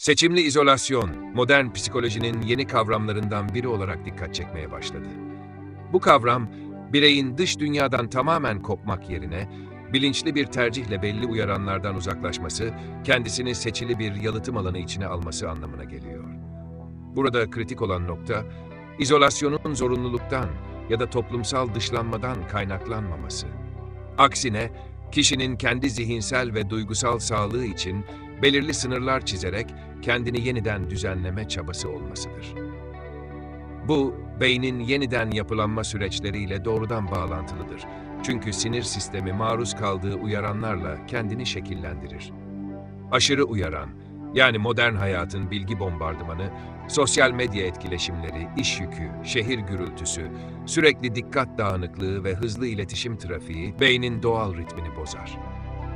Seçimli izolasyon, modern psikolojinin yeni kavramlarından biri olarak dikkat çekmeye başladı. Bu kavram, bireyin dış dünyadan tamamen kopmak yerine, bilinçli bir tercihle belli uyaranlardan uzaklaşması, kendisini seçili bir yalıtım alanı içine alması anlamına geliyor. Burada kritik olan nokta, izolasyonun zorunluluktan ya da toplumsal dışlanmadan kaynaklanmaması. Aksine, kişinin kendi zihinsel ve duygusal sağlığı için belirli sınırlar çizerek kendini yeniden düzenleme çabası olmasıdır. Bu, beynin yeniden yapılanma süreçleriyle doğrudan bağlantılıdır. Çünkü sinir sistemi maruz kaldığı uyaranlarla kendini şekillendirir. Aşırı uyaran, yani modern hayatın bilgi bombardımanı, sosyal medya etkileşimleri, iş yükü, şehir gürültüsü, sürekli dikkat dağınıklığı ve hızlı iletişim trafiği beynin doğal ritmini bozar.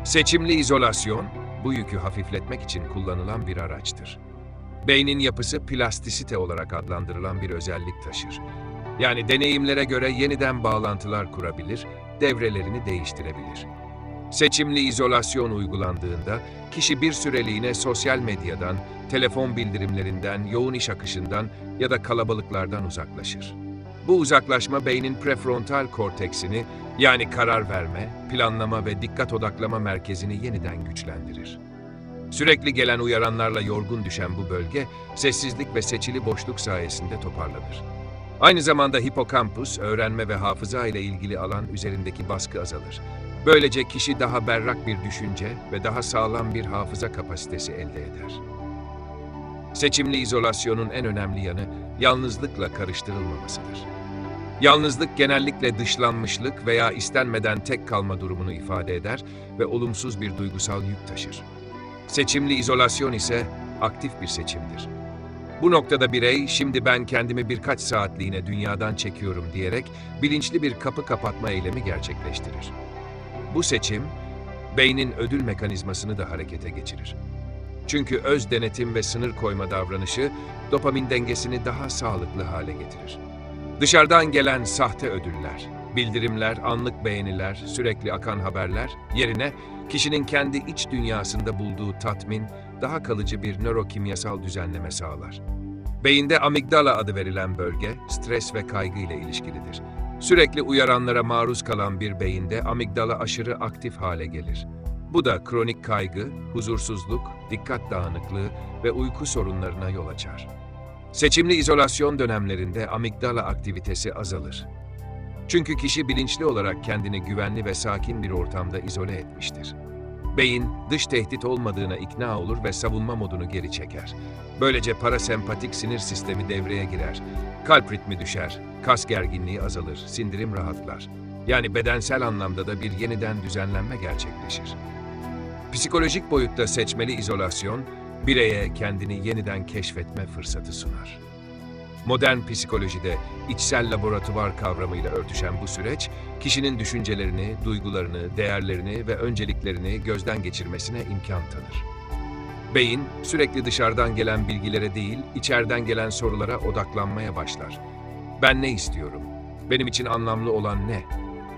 Seçimli izolasyon, bu yükü hafifletmek için kullanılan bir araçtır. Beynin yapısı plastisite olarak adlandırılan bir özellik taşır. Yani deneyimlere göre yeniden bağlantılar kurabilir, devrelerini değiştirebilir. Seçimli izolasyon uygulandığında kişi bir süreliğine sosyal medyadan, telefon bildirimlerinden, yoğun iş akışından ya da kalabalıklardan uzaklaşır. Bu uzaklaşma beynin prefrontal korteksini yani karar verme, planlama ve dikkat odaklama merkezini yeniden güçlendirir. Sürekli gelen uyaranlarla yorgun düşen bu bölge, sessizlik ve seçili boşluk sayesinde toparlanır. Aynı zamanda hipokampus, öğrenme ve hafıza ile ilgili alan üzerindeki baskı azalır. Böylece kişi daha berrak bir düşünce ve daha sağlam bir hafıza kapasitesi elde eder. Seçimli izolasyonun en önemli yanı yalnızlıkla karıştırılmamasıdır. Yalnızlık genellikle dışlanmışlık veya istenmeden tek kalma durumunu ifade eder ve olumsuz bir duygusal yük taşır. Seçimli izolasyon ise aktif bir seçimdir. Bu noktada birey, şimdi ben kendimi birkaç saatliğine dünyadan çekiyorum diyerek bilinçli bir kapı kapatma eylemi gerçekleştirir. Bu seçim, beynin ödül mekanizmasını da harekete geçirir. Çünkü öz denetim ve sınır koyma davranışı dopamin dengesini daha sağlıklı hale getirir. Dışarıdan gelen sahte ödüller, bildirimler, anlık beğeniler, sürekli akan haberler yerine kişinin kendi iç dünyasında bulduğu tatmin, daha kalıcı bir nörokimyasal düzenleme sağlar. Beyinde amigdala adı verilen bölge, stres ve kaygı ile ilişkilidir. Sürekli uyaranlara maruz kalan bir beyinde amigdala aşırı aktif hale gelir. Bu da kronik kaygı, huzursuzluk, dikkat dağınıklığı ve uyku sorunlarına yol açar. Seçimli izolasyon dönemlerinde amigdala aktivitesi azalır. Çünkü kişi bilinçli olarak kendini güvenli ve sakin bir ortamda izole etmiştir. Beyin, dış tehdit olmadığına ikna olur ve savunma modunu geri çeker. Böylece parasempatik sinir sistemi devreye girer. Kalp ritmi düşer, kas gerginliği azalır, sindirim rahatlar. Yani bedensel anlamda da bir yeniden düzenlenme gerçekleşir. Psikolojik boyutta seçmeli izolasyon, bireye kendini yeniden keşfetme fırsatı sunar. Modern psikolojide içsel laboratuvar kavramıyla örtüşen bu süreç, kişinin düşüncelerini, duygularını, değerlerini ve önceliklerini gözden geçirmesine imkan tanır. Beyin, sürekli dışarıdan gelen bilgilere değil, içeriden gelen sorulara odaklanmaya başlar. Ben ne istiyorum? Benim için anlamlı olan ne?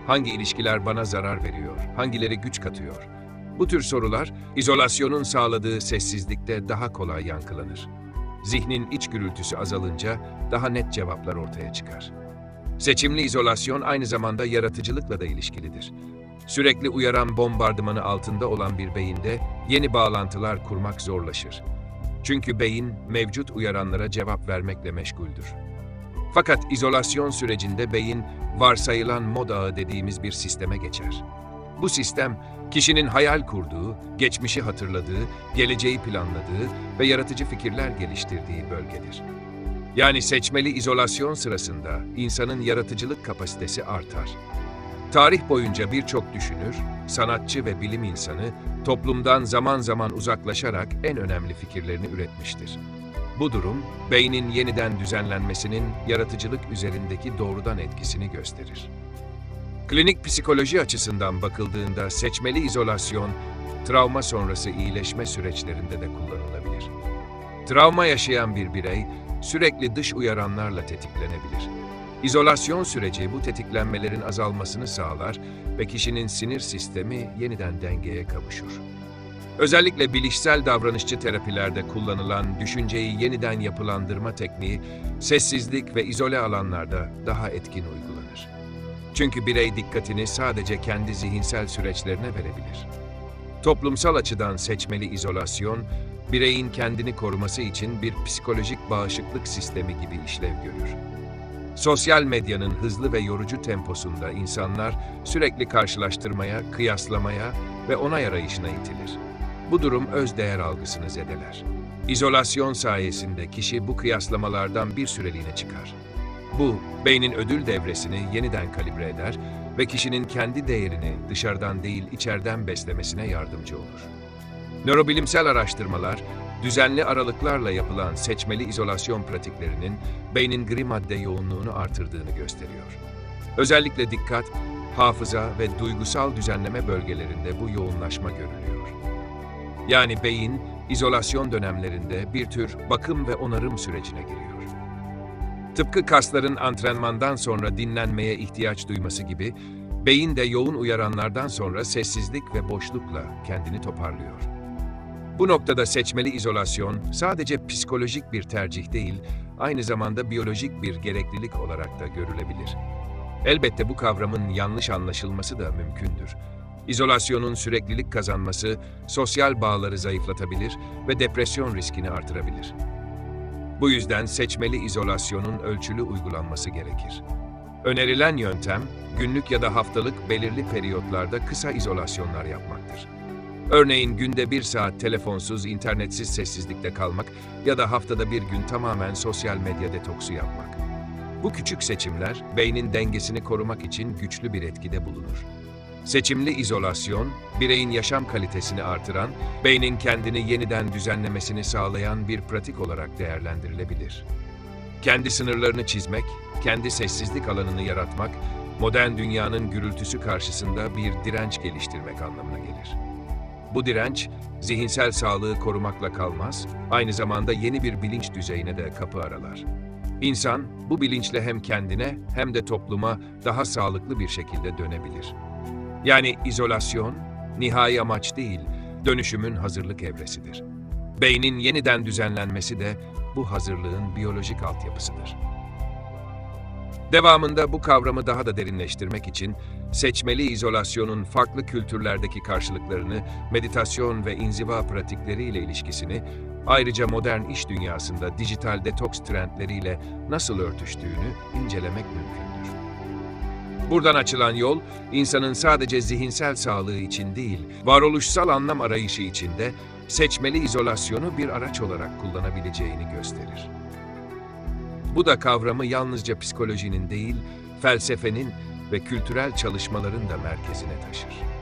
Hangi ilişkiler bana zarar veriyor? Hangileri güç katıyor? Bu tür sorular, izolasyonun sağladığı sessizlikte daha kolay yankılanır. Zihnin iç gürültüsü azalınca daha net cevaplar ortaya çıkar. Seçimli izolasyon aynı zamanda yaratıcılıkla da ilişkilidir. Sürekli uyaran bombardımanı altında olan bir beyinde yeni bağlantılar kurmak zorlaşır. Çünkü beyin mevcut uyaranlara cevap vermekle meşguldür. Fakat izolasyon sürecinde beyin varsayılan mod ağı dediğimiz bir sisteme geçer. Bu sistem kişinin hayal kurduğu, geçmişi hatırladığı, geleceği planladığı ve yaratıcı fikirler geliştirdiği bölgedir. Yani seçmeli izolasyon sırasında insanın yaratıcılık kapasitesi artar. Tarih boyunca birçok düşünür, sanatçı ve bilim insanı toplumdan zaman zaman uzaklaşarak en önemli fikirlerini üretmiştir. Bu durum, beynin yeniden düzenlenmesinin yaratıcılık üzerindeki doğrudan etkisini gösterir. Klinik psikoloji açısından bakıldığında seçmeli izolasyon, travma sonrası iyileşme süreçlerinde de kullanılabilir. Travma yaşayan bir birey sürekli dış uyaranlarla tetiklenebilir. İzolasyon süreci bu tetiklenmelerin azalmasını sağlar ve kişinin sinir sistemi yeniden dengeye kavuşur. Özellikle bilişsel davranışçı terapilerde kullanılan düşünceyi yeniden yapılandırma tekniği, sessizlik ve izole alanlarda daha etkin uygulanır. Çünkü birey dikkatini sadece kendi zihinsel süreçlerine verebilir. Toplumsal açıdan seçmeli izolasyon, bireyin kendini koruması için bir psikolojik bağışıklık sistemi gibi işlev görür. Sosyal medyanın hızlı ve yorucu temposunda insanlar sürekli karşılaştırmaya, kıyaslamaya ve onay arayışına itilir. Bu durum öz değer algısını zedeler. İzolasyon sayesinde kişi bu kıyaslamalardan bir süreliğine çıkar. Bu, beynin ödül devresini yeniden kalibre eder ve kişinin kendi değerini dışarıdan değil içeriden beslemesine yardımcı olur. Nörobilimsel araştırmalar, düzenli aralıklarla yapılan seçmeli izolasyon pratiklerinin beynin gri madde yoğunluğunu artırdığını gösteriyor. Özellikle dikkat, hafıza ve duygusal düzenleme bölgelerinde bu yoğunlaşma görülüyor. Yani beyin, izolasyon dönemlerinde bir tür bakım ve onarım sürecine giriyor. Tıpkı kasların antrenmandan sonra dinlenmeye ihtiyaç duyması gibi, beyin de yoğun uyaranlardan sonra sessizlik ve boşlukla kendini toparlıyor. Bu noktada seçmeli izolasyon sadece psikolojik bir tercih değil, aynı zamanda biyolojik bir gereklilik olarak da görülebilir. Elbette bu kavramın yanlış anlaşılması da mümkündür. İzolasyonun süreklilik kazanması sosyal bağları zayıflatabilir ve depresyon riskini artırabilir. Bu yüzden seçmeli izolasyonun ölçülü uygulanması gerekir. Önerilen yöntem, günlük ya da haftalık belirli periyotlarda kısa izolasyonlar yapmaktır. Örneğin günde bir saat telefonsuz, internetsiz sessizlikte kalmak ya da haftada bir gün tamamen sosyal medya detoksu yapmak. Bu küçük seçimler, beynin dengesini korumak için güçlü bir etkide bulunur. Seçimli izolasyon, bireyin yaşam kalitesini artıran, beynin kendini yeniden düzenlemesini sağlayan bir pratik olarak değerlendirilebilir. Kendi sınırlarını çizmek, kendi sessizlik alanını yaratmak, modern dünyanın gürültüsü karşısında bir direnç geliştirmek anlamına gelir. Bu direnç, zihinsel sağlığı korumakla kalmaz, aynı zamanda yeni bir bilinç düzeyine de kapı aralar. İnsan, bu bilinçle hem kendine hem de topluma daha sağlıklı bir şekilde dönebilir. Yani izolasyon, nihai amaç değil, dönüşümün hazırlık evresidir. Beynin yeniden düzenlenmesi de bu hazırlığın biyolojik altyapısıdır. Devamında bu kavramı daha da derinleştirmek için seçmeli izolasyonun farklı kültürlerdeki karşılıklarını, meditasyon ve inziva pratikleriyle ilişkisini, ayrıca modern iş dünyasında dijital detoks trendleriyle nasıl örtüştüğünü incelemek mümkündür. Buradan açılan yol, insanın sadece zihinsel sağlığı için değil, varoluşsal anlam arayışı için de seçmeli izolasyonu bir araç olarak kullanabileceğini gösterir. Bu da kavramı yalnızca psikolojinin değil, felsefenin ve kültürel çalışmaların da merkezine taşır.